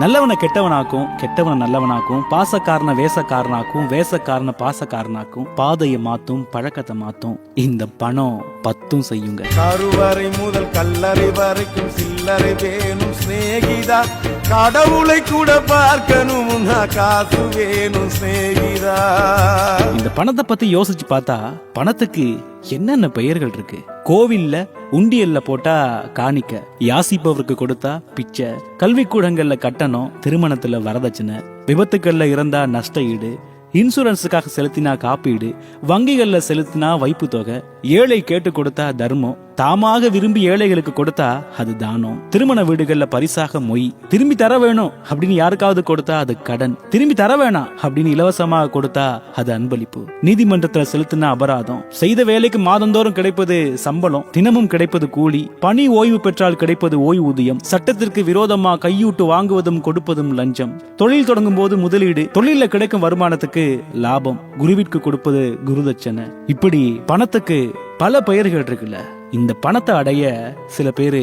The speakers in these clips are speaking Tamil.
நல்லவனை கெட்டவனாக்கும் கெட்டவனை நல்லவனாக்கும் பாசக்காரனை வேசக்காரனாக்கும் வேசக்காரனை பாசக்காரனாக்கும் பாதையை மாத்தும் பழக்கத்தை மாத்தும். இந்த பணம் பத்தும் செய்யுங்க. கருவறை முதல் கல்லறை வரைக்கும் சில்லறை வேணும் சிநேகிதா. கடவுளை கூட பார்க்கணும் காசு வேணும் சிநேகிதா. இந்த பணத்தை பத்தி யோசிச்சு பார்த்தா பணத்துக்கு என்னென்ன பெயர்கள் இருக்கு? கோவில்ல உண்டியல்ல போட்டா காணிக்க யாசிப்பவருக்கு கொடுத்தா பிச்சை. கல்விக்கூடங்கள்ல கட்டணம் திருமணத்துல வரதட்சணை. விபத்துக்கள்ல இருந்தா நஷ்ட ஈடு. இன்சூரன்ஸுக்காக செலுத்தினா காப்பீடு. வங்கிகள்ல செலுத்தினா வைப்பு தொகை ஏழை கேட்டு கொடுத்தா தர்மம். தாமாக விரும்பி ஏழைகளுக்கு கொடுத்தா அது தானம். திருமண வீடுகள்ல பரிசாக மொய். திரும்பி தர வேணும் அப்படின்னு யாருக்காவது கொடுத்தா அது கடன். திரும்பி தர வேணாம் அப்படின்னு இலவசமாக கொடுத்தா அது அன்பளிப்பு. நீதிமன்றத்துல செலுத்தின அபராதம். செய்த வேலைக்கு மாதந்தோறும் கிடைப்பது சம்பளம். தினமும் கிடைப்பது கூலி. பணி ஓய்வு பெற்றால் கிடைப்பது ஓய்வூதியம். சட்டத்திற்கு விரோதமா கையூட்டு வாங்குவதும் கொடுப்பதும் லஞ்சம். தொழில் தொடங்கும் போது முதலீடு. தொழில கிடைக்கும் வருமானத்துக்கு லாபம். குருவிற்கு கொடுப்பது குருதட்சணை. இப்படி பணத்துக்கு பல பெயர்கள் இருக்குல்ல. இந்த பணத்தை அடைய சில பேர்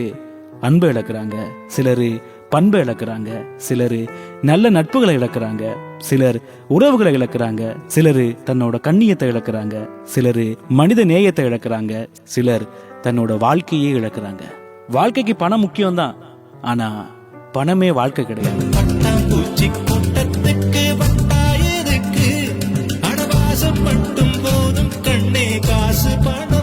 அன்பை இழக்கிறாங்க சிலர் பண்பை இழக்கிறாங்க சிலர் நல்ல நட்புகளை இழக்கிறாங்க சிலர் உறவுகளை இழக்கிறாங்க சிலர் தன்னோட கண்ணியத்தை இழக்கிறாங்க சிலர் மனித நேயத்தை இழக்கிறாங்க சிலர் தன்னோட வாழ்க்கையே இழக்கிறாங்க. வாழ்க்கைக்கு பணம் முக்கியம்தான் ஆனா பணமே வாழ்க்கை கிடையாது. மட்டும் போதும் கண்ணே காசு பணம்